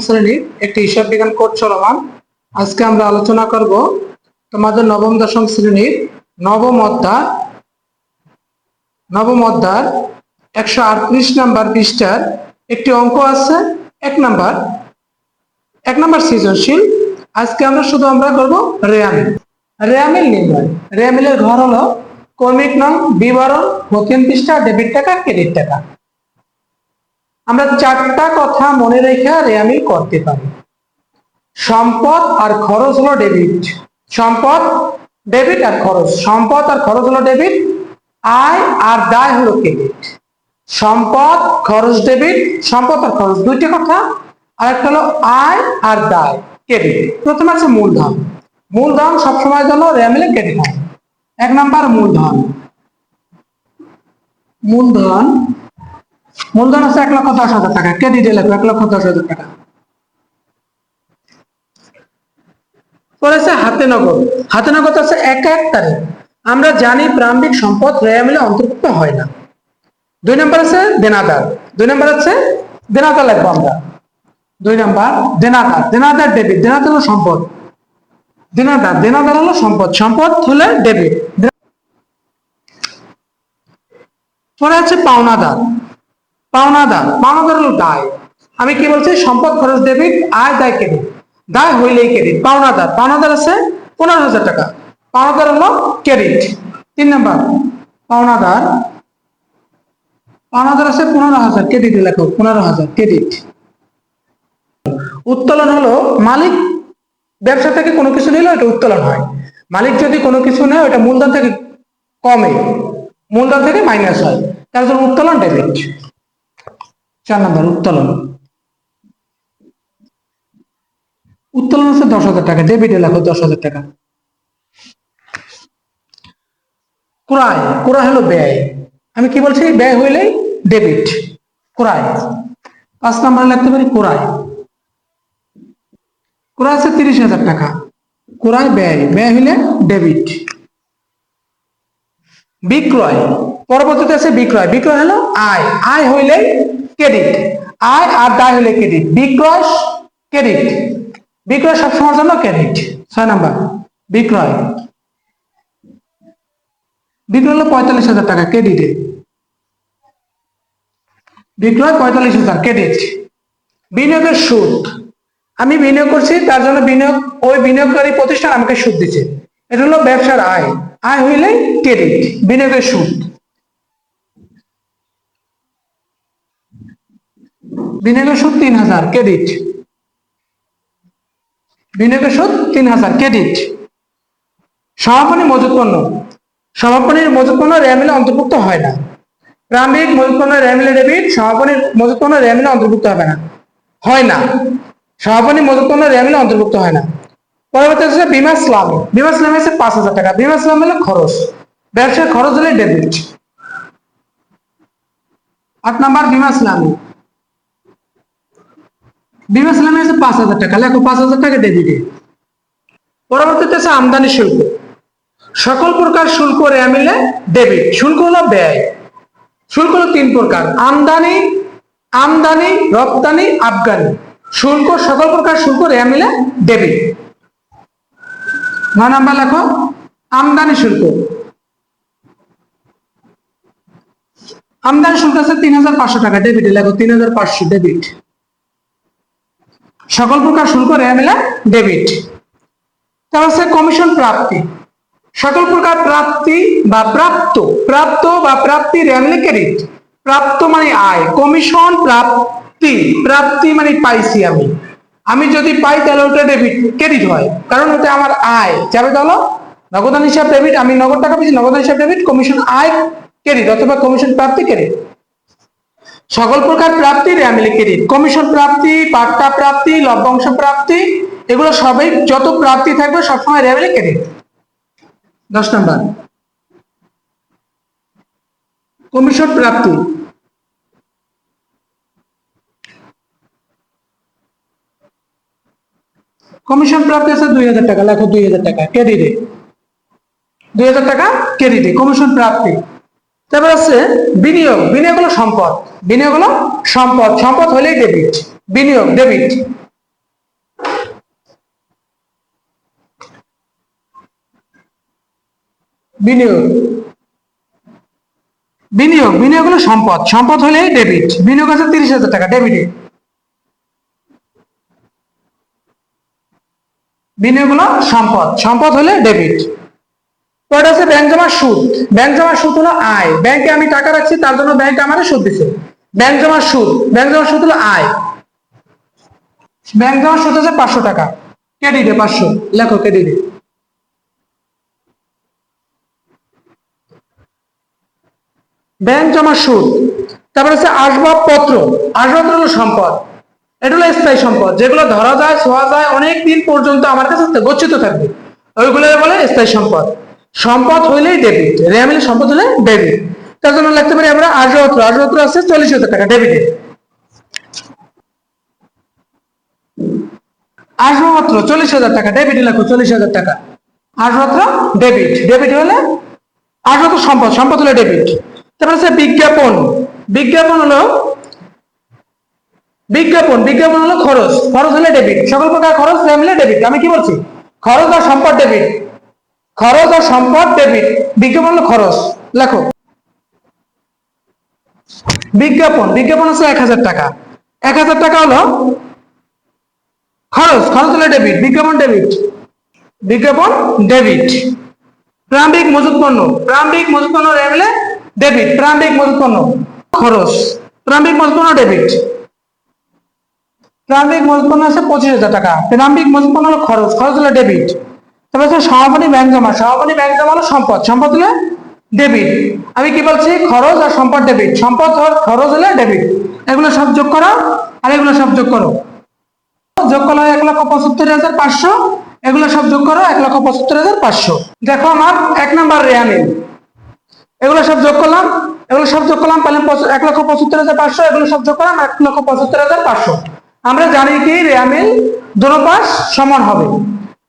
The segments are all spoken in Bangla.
শ্রেণির আলোচনা করব তোমাদের নবম, দশম শ্রেণির নবম অধ্যায়। নবম একশো আটত্রিশ নাম্বার পৃষ্ঠার একটি অঙ্ক আছে, এক নাম্বার। এক নাম্বার সৃজনশীল। আজকে আমরা শুধু আমরা করব রেয়ামিল রেয়ামিল নির্ণয় রেয়ামিলের ঘর হলো কর্মিক নাম, বিবরণ ভোকেন পৃষ্ঠা, ডেবিট টাকা, ক্রেডিট টাকা। আমরা চারটা কথা মনে রেখে রেয়ামিল করতে পারি। সম্পদ আর খরচ হলো ডেবিট। সম্পদ, ডেবিট আর খরচ। সম্পদ আর খরচ হলো ডেবিট। আয় আর দায় হলো ক্রেডিট। সম্পদ, খরচ, ডেবিট। সম্পদ আর খরচ, দুইটা কথা। আর একটা হলো আয় আর দায়, ক্রেডিট। প্রথমে আছে মূলধন। মূলধন সবসময় জন্য রেয়ামিলে ক্রেডিট হয় এক নাম্বার মূলধন। মূলধন। মূলধন আছে এক লক্ষ দশ হাজার টাকা। ক্রেডিটে লাগবে এক লক্ষ দশ হাজার টাকা। পড়েছে হাতে নগদ। হাতে নগদ আছে এক এক তারিখ। আমরা জানি প্রারম্ভিক সম্পদ রেয়ামিলে অন্তর্ভুক্ত হয় না। দুই নম্বর আছে দেনাদার। দুই নম্বর আছে দেনাদার লাগবো আমরা। দুই নাম্বার দেনাদার। দেনাদার ডেবিট। দেনাদার সম্পদ। দেনাদার দেনাদার হলো সম্পদ সম্পদ হলে ডেবিট পরে আছে পাওনাদার। পাওনাদার পাওনাদার হলো দায় আমি কি বলছি? সম্পদ, খরচ ডেবিট আয়, দায়, ক্রেডিট। দায় হইলেই ক্রেডিট। পাওনাদার পাওনাদার আছে পনেরো হাজার টাকা। পাওনাদার হলো ক্রেডিট। তিন নাম্বার, পাওনাদার পাওনাদার আছে পনেরো হাজার। ক্রেডিট লেখো, পনেরো হাজার। ক্রেডিট। উত্তোলন হলো মালিক ব্যবসা থেকে কোনো কিছু নিলে এটা উত্তোলন হয়। মালিক যদি কোনো কিছু নেয়, ওটা মূলধন থেকে কমে, মূলধন থেকে মাইনাস হয়। তার জন্য উত্তোলন ডেবিট চার নম্বর, উত্তোলন। উত্তোলন হচ্ছে দশ হাজার টাকা ডেবিটে লেখো দশ হাজার টাকা। ক্রয় ক্রয় হলো ব্যয়। আমি কি বলছি? ব্যয় হইলেই ডেবিট ক্রয়। পাঁচ নম্বরে লিখতে পারি ক্রয়। ক্রয় আছে তিরিশ হাজার টাকা। ক্রয় ব্যয় ব্যয় হইলে ডেবিট। বিক্রয়, পরবর্তীতে আছে বিক্রয়। বিক্রয় হলো আয়। আয় হইলে ক্রেডিট। আয় আর দায় হইলে ক্রেডিট। বিক্রয় ক্রেডিট। বিক্রয় সবসময়ের জন্য ক্রেডিট। ছয় নাম্বার, বিক্রয়। বিক্রয় হলো পঁয়তাল্লিশ হাজার টাকা ক্রেডিটে। বিক্রয় পঁয়তাল্লিশ হাজার ক্রেডিট। বিনিয়োগের সুদ। আমি বিনিয়োগ করছি, তার জন্য বিনিয়োগ, ওই বিনিয়োগকারী প্রতিষ্ঠান আমাকে সুদ দিচ্ছে। এটা হলো ব্যবসার আয়। আয় হইলে ক্রেডিট, বিনিয়োগের সুদ। বিনিয়োগের সুদ তিন হাজার, ক্রেডিট। বিনিয়োগের সুদ তিন হাজার, ক্রেডিট। সমাপনী মজুত পণ্য। সমাপনীর মজুত পণ্য রেমিলে অন্তর্ভুক্ত হয় না। প্রারম্ভিক মজুত পণ্য রেমিলে ডেবিট সমাপনীর মজুত পণ্য রেমিলে অন্তর্ভুক্ত হবে না। হয় না। সমাপনী পণ্য রেমিলে অন্তর্ভুক্ত হয় না। পরবর্তী হচ্ছে বিমা ইসলাম বিমা ইসলাম হচ্ছে পাঁচ হাজার টাকা। বিমা ইসলাম হলো খরচ। ব্যবসার খরচ হলে ডেবিট আট নাম্বার, বিমা বিমা হচ্ছে পাঁচ হাজার টাকা। লেখো, পাঁচ হাজার টাকা ডেবিটে পরবর্তীতে আছে আমদানি শুল্ক। সকল প্রকার শুল্ক রেমিলে ডেবিট শুল্ক হলো ব্যয়। শুল্ক হলো তিন প্রকার। আমদানি আমদানি, রপ্তানি, আফগানি। শুল্ক সকল প্রকার শুল্ক রেমিলে ডেবিট নয় নাম্বার লেখো, আমদানি শুল্ক। আমদানি শুল্ক আছে তিন হাজার পাঁচশো টাকা ডেবিটে লেখো, তিন হাজার পাঁচশো ডেবিট সকল প্রকার শুল্ক রেমিলে ডেবিট তারপর হচ্ছে কমিশন প্রাপ্তি। সকল প্রকার প্রাপ্তি বা প্রাপ্ত প্রাপ্ত বা প্রাপ্তি রেমিলে ক্রেডিট প্রাপ্ত মানে আয় কমিশন প্রাপ্তি। প্রাপ্তি প্রাপ্তি মানে পাইছি আমি। আমি যদি পাই তাহলে ওটা ডেবিট ক্রেডিট হয়। কারণ ওটা আমার আয়। যাবে তাহলে? নগদান হিসাব ডেবিট আমি নগদ টাকা পেয়েছি নগদান হিসাব ডেবিট কমিশন আয় ক্রেডিট অথবা কমিশন প্রাপ্তি ক্রেডিট সকল প্রকার প্রাপ্তি রেমিলে ক্রেডিট কমিশন প্রাপ্তি পাট্টা প্রাপ্তি, লভ্যাংশ প্রাপ্তি, এগুলো সবই যত প্রাপ্তি থাকবে সবসময় রেমিলে ক্রেডিট দশ নম্বর। কমিশন প্রাপ্তি। কমিশন প্রাপ্তি আছে দুই হাজার টাকা, লেখো দুই হাজার টাকা ক্রেডিটে দুই হাজার টাকা ক্রেডিটে কমিশন প্রাপ্তি। তারপর আছে বিনিয়োগ। বিনিয়োগ হলো সম্পদ। বিনিয়োগ হলো সম্পদ। সম্পদ হলেই ডেবিট বিনিয়োগ ডেবিট বিনিয়োগ। বিনিয়োগ। বিনিয়োগ হলো সম্পদ। সম্পদ হলে ডেবিট বিনিয়োগ আছে তিরিশ হাজার টাকা ডেবিটে বিনিয়োগ হলো সম্পদ। সম্পদ হলে ডেবিট পরে আছে ব্যাংক জমার সুদ। ব্যাংক জমার সুদ হলো আয়। ব্যাংকে আমি টাকা রাখছি, তার জন্য ব্যাংক আমার সুদ দিছে। ব্যাংক জমার সুদ। ব্যাংক জমার সুদ হলো আয়। ব্যাংক জমার সুদ হচ্ছে পাঁচশো টাকা। ক্রেডিটে পাঁচশো। লেখো ক্রেডিটে ব্যাংক জমা সুদ। তারপরে হচ্ছে আসবাবপত্র। আসবাবপত্র হলো সম্পদ। এটা হলো স্থায়ী সম্পদ। যেগুলো ধরা যায়, ছোঁয়া যায়, অনেক দিন পর্যন্ত আমার কাছে গচ্ছিত থাকবে। ওইগুলো বলে স্থায়ী সম্পদ। সম্পদ হইলেই ডেবিট। রেয়ামিল সম্পদ হলে ডেবিট। তার জন্য লিখতে পারি আমরা আসবাবপত্র আসবাবপত্র আছে চল্লিশ হাজার টাকা, ডেবিটে আসবাবপত্র চল্লিশ হাজার টাকা, ডেবিটে লেখো চল্লিশ হাজার টাকা। আসবাবপত্র ডেবিট। ডেবিট হলে আসবাবপত্র সম্পদ সম্পদ হলে ডেবিট। তারপর হচ্ছে বিজ্ঞাপন। বিজ্ঞাপন হলো বিজ্ঞাপন বিজ্ঞাপন হলো খরচ খরচ হলে ডেবিট সকল প্রকার খরচ মিলে ডেবিট আমি কি বলছি? খরচ আর সম্পদ ডেবিট খরচ আর সম্পদ ডেবিট বিজ্ঞাপন হলো খরচ। লেখো। বিজ্ঞাপন বিজ্ঞাপন হচ্ছে এক হাজার টাকা। এক হাজার টাকা হলো খরচ। খরচ হলে ডেবিট বিজ্ঞাপন ডেবিট বিজ্ঞাপন ডেবিট প্রারম্ভিক মজুত পণ্য। প্রারম্ভিক মজুত পণ্য ডেবিট প্রারম্ভিক মজুত পণ্য খরচ। প্রারম্ভিক মজুত পণ্য ডেবিট প্রারম্ভিক পণ্য আছে পঁচিশ হাজার টাকা। প্রারম্ভিক পণ্য হলো খরচ খরচ হলো ডেবিট তারপর হচ্ছে সমাপনী ব্যাংক জমা। সমাপনী ব্যাংক জমা হলো সম্পদ। সম্পদ হলে ডেবিট আমি কি বলছি? খরচ আর সম্পদ ডেবিট সম্পদ খরচ হলে ডেবিট এগুলো সব যোগ করো আর এগুলো সব যোগ করো। যোগ করলে এক লক্ষ পঁচাত্তর হাজার পাঁচশো। এগুলো সব যোগ করো এক লক্ষ পঁচাত্তর হাজার পাঁচশো। দেখো আমার এক নাম্বার রেয়ামিল এগুলো সব যোগ করলাম। এগুলো সব যোগ করলাম পেলাম এক লক্ষ পঁচাত্তর হাজার পাঁচশো। এগুলো সব যোগ করলাম, এক লক্ষ পঁচাত্তর হাজার পাঁচশো। আমরা জানি কি, রেয়ামিল পাশ সমান হবে।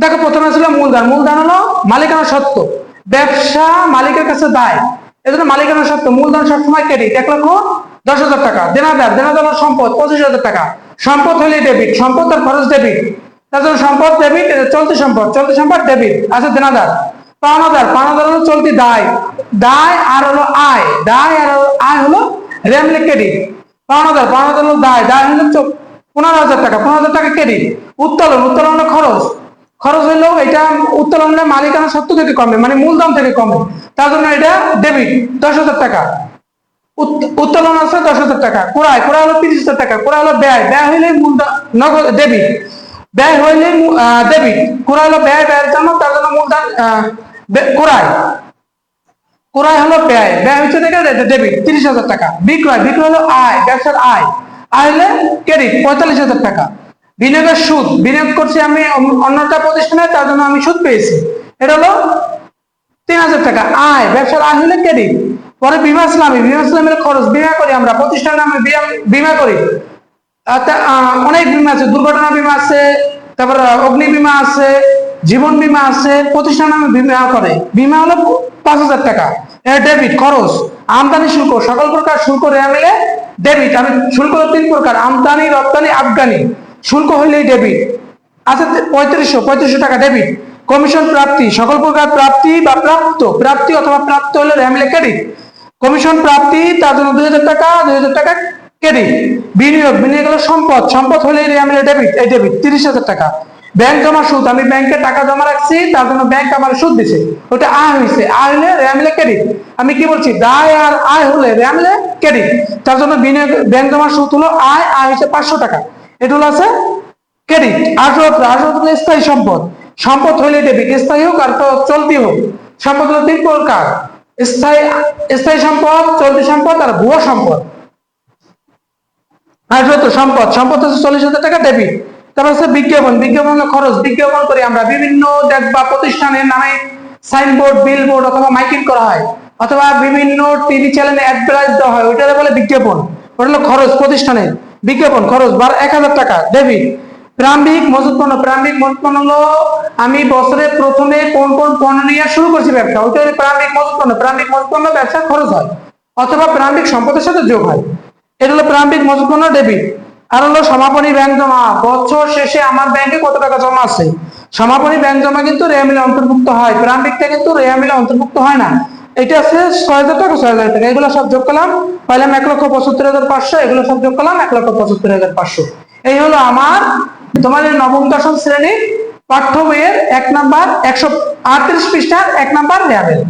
দেখো, প্রথমে ছিল মূলধন। মূলধন হলো মালিকানা সত্ত্ব ব্যবসা মালিকের কাছে দায়। এজন্য মালিকানা সত্ত্ব মূলধন সবসময় ক্রেডিট এক লক্ষ দশ হাজার টাকা। দেনাদার। দেনাদার সম্পদ, পঁচিশ হাজার টাকা। সম্পদ হলে ডেবিট সম্পদ আর খরচ ডেবিট জন্য সম্পদ ডেবিট চলতি সম্পদ। চলতি সম্পদ ডেবিট আছে দেনাদার। পাওনাদার। পাওনাদার হলো চলতি দায়। দায় আর হলো আয়। দায় আর আয় হলো রেমলে ক্রেডিট পাওনাদার। পাওনাদার হলো দায়। দায় হলো পনেরো হাজার টাকা, পনেরো হাজার টাকা ক্রেডিট উত্তোলন উত্তোলন হলো খরচ। খরচ হইলেও এটা উত্তোলন হলে মালিকানা সত্য থেকে কমে মানে মূলধন থেকে কমে। তার জন্য এটা ডেবিট দশ হাজার টাকা। উত্তোলন আছে দশ হাজার টাকা। কোড়ায় কোড়া হলো তিরিশ হাজার টাকা কোড়া হলো ব্যয়। ব্যয় হইলে মূলধন নগদ ডেবিট ব্যয় হইলে ডেবিট কোড়া হলো ব্যয়, ব্যয়ের জন্য তার জন্য মূলধন কোড়ায় কোড়ায় হলো ব্যয়। ব্যয় হচ্ছে দেখে ডেবিট তিরিশ হাজার টাকা। বিক্রয় বিক্রয় হলো আয়, ব্যবসার আয়। আয় হলে ক্রেডিট, পঁয়তাল্লিশ হাজার টাকা। বিনিয়োগের সুদ, বিনিয়োগ করছি আমি অন্য- অন্যটা প্রতিষ্ঠানে, তার জন্য আমি সুদ পেয়েছি। এটা হলো তিন হাজার টাকা। আয়, ব্যবসার আয় হলে ক্রেডিট। পরে বিমা ইসলামী বিমা ইসলামের খরচ, বিমা করি আমরা। প্রতিষ্ঠানে আমি বিমা- করি। অনেক বিমা আছে। দুর্ঘটনা বিমা আছে, তারপর অগ্নি বিমা আছে, জীবন বিমা আছে। প্রতিষ্ঠান নামে বিমা করে। বিমা হলো পাঁচ হাজার টাকা। ডেবিট খরচ। আমদানি শুল্ক, সকল প্রকার শুল্ক রেয়া মিলে ডেবিট, আমি শুল্ক তিন প্রকার, আমদানি, রপ্তানি, আফগানি। শুল্ক হইলেই ডেবিট। আচ্ছা পঁয়ত্রিশশো পঁয়ত্রিশশো টাকা ডেবিট। কমিশন প্রাপ্তি, সকল প্রকার প্রাপ্তি বা প্রাপ্ত, প্রাপ্তি অথবা প্রাপ্ত হলে র্যামলে ক্রেডিট। কমিশন প্রাপ্তি, তার জন্য দুই হাজার টাকা, দুই হাজার টাকা ক্রেডিট। বিনিয়োগ বিনিয়োগ হলো সম্পদ সম্পদ হলে র্যামলে ডেবিট, এই ডেবিট, তিরিশ হাজার টাকা। ব্যাংক জমা সুদ, আমি ব্যাংকে টাকা জমা রাখছি, তার জন্য ব্যাংক আমার সুদ দিছে। ওটা আয় হয়েছে আয় হলে র্যামলে ক্রেডিট আমি কি বলছি? দায় আর আয় হলে র্যামলে ক্রেডিট তার জন্য বিনিয়োগ ব্যাংক জমা সুদ হলো আয় আয় হয়েছে পাঁচশো টাকা। এটা হলো আছে ক্রেডিট আসত আসত হলো স্থায়ী সম্পদ। সম্পদ হইলে ডেবিট স্থায়ী হোক আর তো চলতি হোক। সম্পদ হলো তিন প্রকার। স্থায়ী স্থায়ী সম্পদ, চলতি সম্পদ আর ভুয়া সম্পদ। আসত সম্পদ। সম্পদ হচ্ছে চল্লিশ হাজার টাকা ডেবিট তারপর হচ্ছে বিজ্ঞাপন। বিজ্ঞাপন খরচ, বিজ্ঞাপন করি আমরা বিভিন্ন দেখবা প্রতিষ্ঠানের নামে সাইনবোর্ড বিলবোর্ড অথবা মাইকিং করা হয়। অথবা বিভিন্ন টিভি চ্যানেলে অ্যাডভার্টাইজ দেওয়া হয়। ওইটা বলে বিজ্ঞাপন। ওটা হলো খরচ প্রতিষ্ঠানের। বিজ্ঞাপন খরচ বার এক হাজার টাকা। ডেবিট প্রারম্ভিক মজুত পণ্য। প্রারম্ভিক মজুত পণ্য হলো, আমি বছরের প্রথমে কোন কোন পণ্য নিয়ে শুরু করছি ব্যবসা? ওইটা হলো প্রারম্ভিক মজুত পণ্য। প্রারম্ভিক মজুত পণ্য ব্যবসার খরচ হয়। অথবা প্রারম্ভিক সম্পদের সাথে যোগ হয়। এটা হলো প্রারম্ভিক মজুত পণ্য ডেবিট আর হলো সমাপনী ব্যাংক জমা। বছর শেষে আমার ব্যাংকে কত টাকা জমা আছে? সমাপনী ব্যাংক জমা কিন্তু রেয়ামিলে অন্তর্ভুক্ত হয়। প্রারম্ভিকটা কিন্তু রেয়ামিলে অন্তর্ভুক্ত হয় না। এটা আছে ছয় হাজার টাকা, ছয় হাজার টাকা। এগুলো সব যোগ করলাম। পাইলাম এক লক্ষ পঁচাত্তর হাজার পাঁচশো। এগুলো সব যোগ করলাম এক লক্ষ পঁচাত্তর হাজার পাঁচশো। এই হলো আমার তোমাদের নবম দশম শ্রেণির পাঠ্য বইয়ের এক নাম্বার একশো আটত্রিশ পৃষ্ঠার এক নাম্বার রেয়ামিল